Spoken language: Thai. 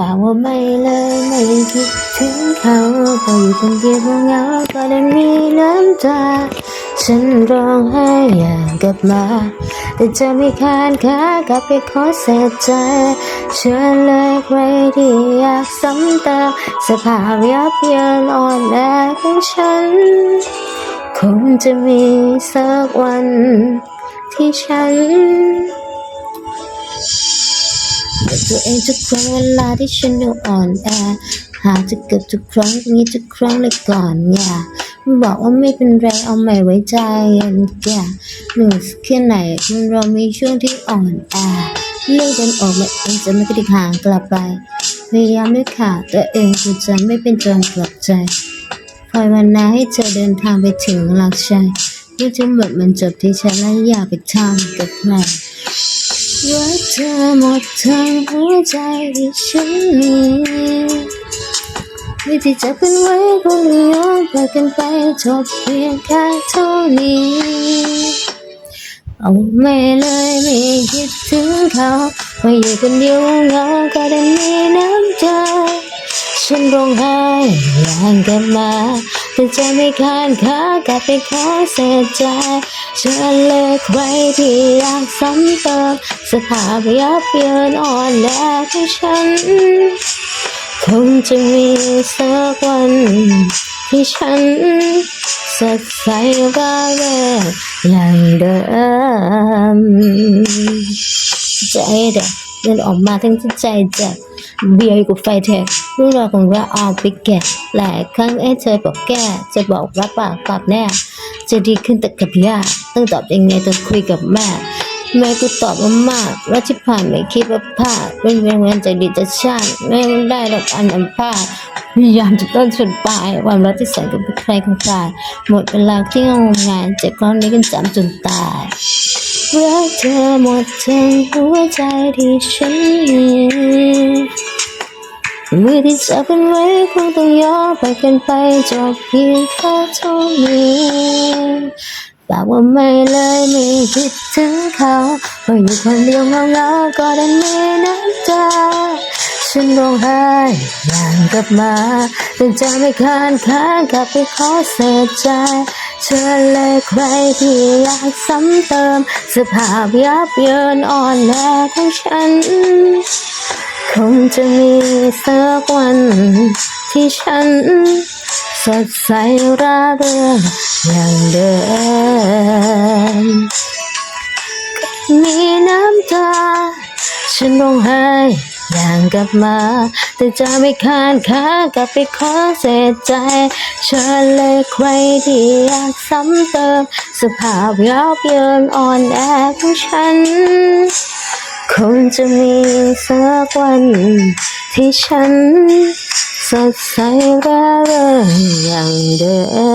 ป่าว่าไม่เลยไม่คิดถึงเขาพออยู่คนเดียวเหงาก็ได้มีน้ำตา ฉันร้องไห้อย่างกลับมา แต่จะไม่คานขากลับไปขอเสียใจเชื่อเลยใครที่อยากซ้ำเติมสภาพยับเยินอ่อนแอของฉัน คงจะมีสักวันที่ฉัน กับตัวเองทุกครั้งเวลาที่ฉันดูอ่อนแอหาจะเกิดทุกครั้งนี้ทุกครั้งเลยก่อนอย่าบอกว่าไม่เป็นไรเอาไม่ไว้ใจกันอย่าหนึ่งแค่ไหนมันเรามีช่วงที่อ่อนแอเลือกกันออกมาเองจะไม่กระดิกหางกลับไปพยายามด้วยขาตัวเองกูจะไม่เป็นจนกลับใจคอยวันนาให้เธอเดินทางไปถึงหลักชัยเมื่อทั้งหมดมันจบที่ฉันและอย่าไปทำกับใคร รักเธอหมดทั้งหัวใจที่ฉันมีวิธีจะเป็นไว้คงต้องยอมปล่อยกันไปจบเพียงแค่เท่านี้เอาไม่เลยไม่คิดถึงเขาพออยู่คนเดียวเหงาก็ได้มีน้ำใจฉันร้องไห้อย่างกลับมา แต่ใจไม่คานขากลับไปขอเสียใจฉันเลิกใครที่อยากซ้ำเติมสภาพยับเยินอ่อนแอของฉัน คงจะมีสักวันที่ฉันสดใสร่าเริงอย่างเดิม ใจเด็กเดินออกมาทั้งใจเจ็บเบียร์อยู่กับไฟแท็กเรื่องราวของเราเอาไปแกะหลายครั้งเอ้เธอบอกแก้จะบอกรับปากปรับแน่จะดีขึ้นแต่กับยาต้องตอบยังไงต้องคุยกับแม่แม่ก็ตอบว่ามากว่าที่ผ่านไม่คิดว่าพลาดเป็นเพียงวันใจดีแต่ช่างไม่ได้รับอันอันพลาดพยายามจะต้นชนปลายความรักที่แสนกับใครของใครหมดเวลาที่งงงานเจ็บครั้งนี้กันจำจนตาย รักเธอหมดทั้งหัวใจที่ฉันมีมือที่จับกันไว้คงต้องยอมไปกันไปจบเพียงแค่เท่านี้บอกว่าไม่เลยไม่คิดถึงเขาพออยู่คนเดียวเงาๆก็ได้มีน้ำตาฉันร้องไห้อย่างกลับมาแต่ใจไม่คานค้างกลับไปขอเสียใจ เชื่อเลยใครที่อยากซ้ำเติม สภาพยับเยินอ่อนแอของฉัน คงจะมีสักวัน ที่ฉัน สดใสร่าเริงอย่างเดิมมีน้ำตาฉันร้องไห้ อย่างกลับมา แต่จะไม่คานขากลับไปขอเสียใจเชิญเลยใครที่อยากซ้ำเติม สภาพยับเยินอ่อนแอของฉัน คงจะมีสักวัน ที่ฉัน สดใสร่าเริงอย่างเดิม